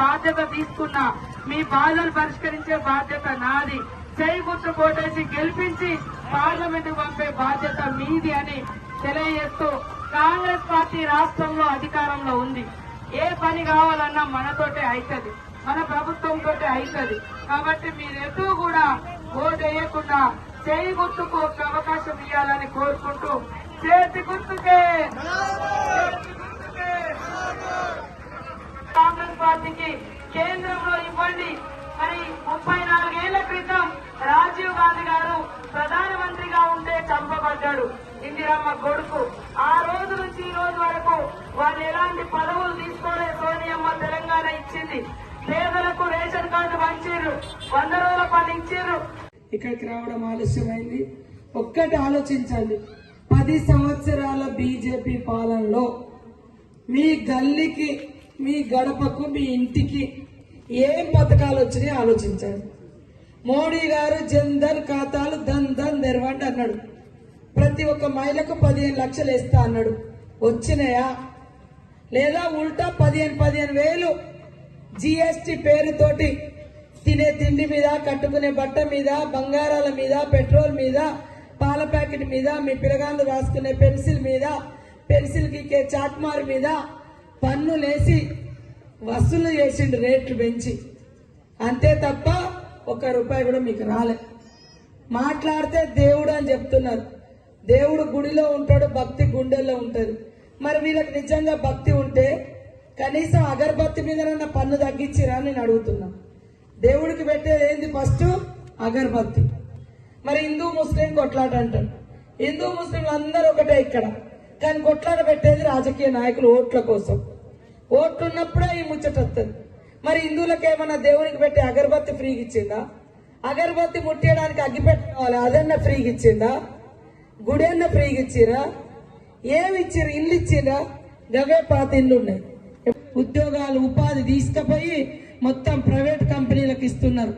బాధ్యత తీసుకున్నా. మీ బాధలు పరిష్కరించే బాధ్యత నాది. చేయి గుర్తు పోటేసి గెలిపించి పార్లమెంట్ పంపే బాధ్యత మీది అని తెలియజేస్తూ కాంగ్రెస్ పార్టీ రాష్ట్రంలో అధికారంలో ఉంది. ఏ పని కావాలన్నా మనతోటే అవుతుంది మన ప్రభుత్వంతో అవుతుంది కాబట్టి మీరెటూ కూడా ఓటు వేయకుండా చేయి గుర్తుకు అవకాశం ఇవ్వాలని కోరుకుంటూ చేతి గుర్తుకే చేతి గుర్తుకే కాంగ్రెస్ పార్టీకి కేంద్రంలో ఇవ్వండి. మరి ముప్పై నాలుగేళ్ళ క్రితం రాజీవ్ గాంధీ గారు ప్రధానమంత్రిగా ఉంటే చంపబడ్డాడు ఇందిరమ్మ కొడుకు. ఆ రోజు నుంచి ఈ రోజు వరకు వాళ్ళు ఎలాంటి పదవులు తీసుకోలే సోనియమ్మ తెలంగాణ ఇచ్చింది. పేదలకు రేషన్ కార్డు పంచారు వంద రోజుల పని ఇచ్చారు ఇక్కడికి రావడం ఆలస్యమైంది. ఒక్కటి ఆలోచించండి. పది సంవత్సరాల బీజేపీ పాలనలో మీ గల్లీకి మీ గడపకు మీ ఇంటికి ఏం పథకాలు వచ్చినాయి ఆలోచించండి. మోడీ గారు జన్ ధన్ ఖాతాలు ధన్ ధన్ తెరవండి అన్నాడు. ప్రతి ఒక్క మహిళకు పదిహేను లక్షలు ఇస్తా అన్నాడు. వచ్చినాయా? లేదా ఉల్టా పదిహేను పదిహేను వేలు జిఎస్టి పేరుతోటి తినే తిండి మీద కట్టుకునే బట్ట మీద బంగారాల మీద పెట్రోల్ మీద పాల ప్యాకెట్ మీద మీ పిల్లగాళ్ళు రాసుకునే పెన్సిల్ మీద పెన్సిల్కి చాట్మార్ మీద పన్నులేసి వసూలు చేసిండు రేట్లు పెంచి. అంతే తప్ప ఒక్క రూపాయి కూడా మీకు రాలే. మాట్లాడితే దేవుడు అని చెప్తున్నారు. దేవుడు గుడిలో ఉంటాడు భక్తి గుండెల్లో ఉంటుంది మరి వీళ్ళకి నిజంగా భక్తి ఉంటే కనీసం అగరబత్తి మీద పన్ను తగ్గించిరా నేను అడుగుతున్నా. దేవుడికి పెట్టేది ఏంది ఫస్ట్? అగరబత్తి. మరి హిందూ ముస్లిం కొట్లాట అంటారు. హిందూ ముస్లింలు అందరూ ఒకటే ఇక్కడ. కానీ కొట్లాట పెట్టేది రాజకీయ నాయకులు ఓట్ల కోసం. ఓట్లున్నప్పుడే ఈ ముచ్చట వస్తుంది మరి హిందువులకు ఏమన్నా దేవునికి పెట్టి అగరబత్తి ఫ్రీగా ఇచ్చిందా? అగరబత్తి ముట్టేయడానికి అగ్గి పెట్టుకోవాలి అదన్నా ఫ్రీగా ఇచ్చిందా? గుడి ఫ్రీగా ఇచ్చిరా? ఏమి ఇచ్చిరు ఇల్లు ఇచ్చిరా గవే పాత ఇల్లు ఉన్నాయి. ఉద్యోగాలు ఉపాధి తీసుకుపోయి మొత్తం ప్రైవేట్ కంపెనీలకు ఇస్తున్నారు.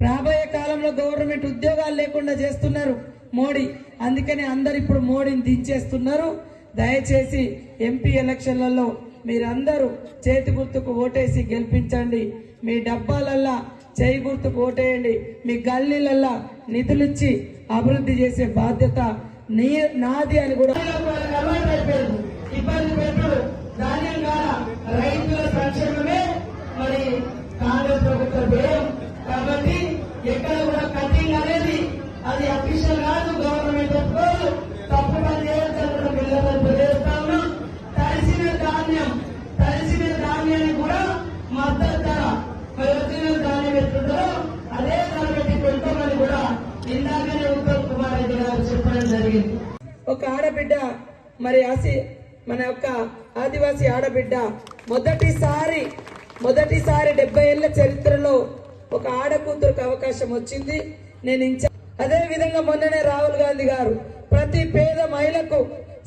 రాబోయే కాలంలో గవర్నమెంట్ ఉద్యోగాలు లేకుండా చేస్తున్నారు మోడీ. అందుకని అందరు ఇప్పుడు మోడీని దించేస్తున్నారు. దయచేసి ఎంపీ ఎలక్షన్లలో మీరందరూ చేతి గుర్తుకు ఓటేసి గెలిపించండి. మీ డబ్బాలల్లా చేయి గుర్తుకు ఓటేయండి. మీ గల్లీలల్లా నిధులిచ్చి అభివృద్ధి చేసే బాధ్యత నీ నాది అని కూడా ఇబ్బంది పెట్టు ధాన్యం రైతుల సంక్షేమమే మరి కాంగ్రెస్ ప్రభుత్వ ధ్యేయం కాబట్టి ఎక్కడ కూడా కటింగ్ అనేది అది అఫీషియల్ కాదు గవర్నమెంట్ ఒప్పుకోదు. ఒక ఆడబిడ్డ మరి ఆసి మన యొక్క ఆదివాసీ ఆడబిడ్డ మొదటిసారి మొదటిసారి డెబ్బై ఏళ్ళ చరిత్రలో ఒక ఆడ కూతురుకు అవకాశం వచ్చింది. నేను ఇంచ అదే విధంగా మొన్ననే రాహుల్ గాంధీ గారు ప్రతి పేద మహిళకు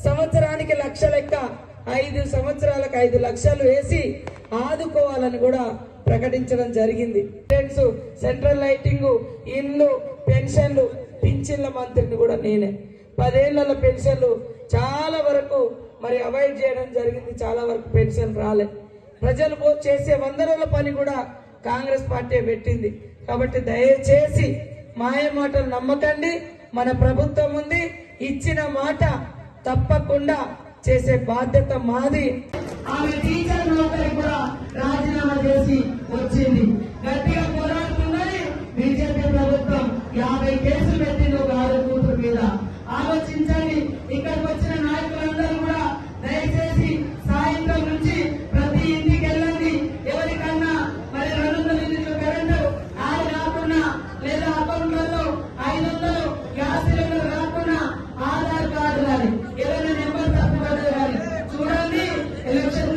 సంవత్సరానికి లక్ష లెక్క ఐదు సంవత్సరాలకు ఐదు లక్షలు వేసి ఆదుకోవాలని కూడా ప్రకటించడం జరిగింది. ఫ్రెండ్స్ సెంట్రల్ లైటింగ్ ఇల్లు పెన్షన్లు పింఛన్ల మంత్రిని కూడా నేనే. పదేళ్ళ పెన్షన్లు చాలా వరకు మరి అవాయిడ్ చేయడం జరిగింది చాలా వరకు పెన్షన్ రాలే. ప్రజలు చేసే వందల పని కూడా కాంగ్రెస్ పార్టీ పెట్టింది. కాబట్టి దయచేసి మాయ మాటలు నమ్మకండి మన ప్రభుత్వం ఉంది ఇచ్చిన మాట తప్పకుండా చేసే బాధ్యత మాది. ఆమె టీచర్ కూడా రాజీనామా చేసి వచ్చింది. గట్టిగా పోరాడుతున్నది బీజేపీ ప్రభుత్వం. యాభై కేసులు ఆశలకు రాకుండా ఆధార్ కార్డు కానీ ఏదైనా నెంబర్ తప్పుపడ్డది కానీ చూడండి ఎలక్షన్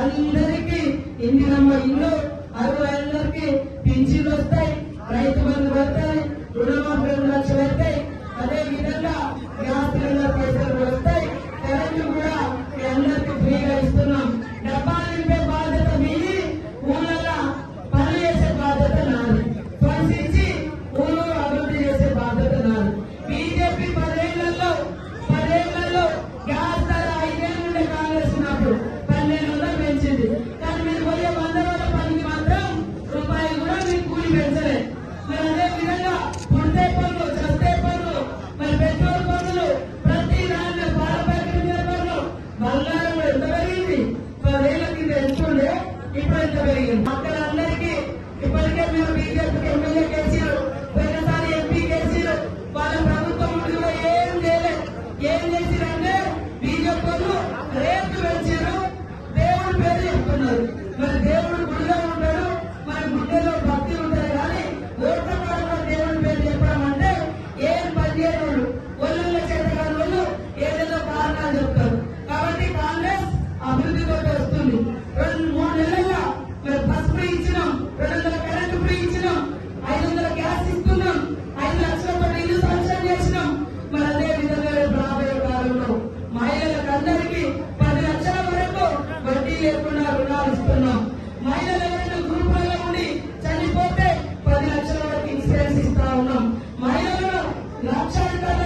అందరికీ ఇంటి నంబర్ ఇల్లు అరవై అందరికీ వస్తాయి రైతు బంధు పడతాయి రుణమాఫీ రెండు లక్షల జరిగింది మక్కలందరికీ ఇప్పటికే మేము బీజేపీ ఎమ్మెల్యే కేసీఆర్ పోయినసారి ఎంపీ కేసీఆర్ వాళ్ళ ప్రభుత్వం కూడా ఏం చేయలేదు ఏం చేసిరంటే బీజేపీ రేట్లు పెంచారు దేవుడి పేరు చెప్తున్నారు. మరి I'm Lachandra.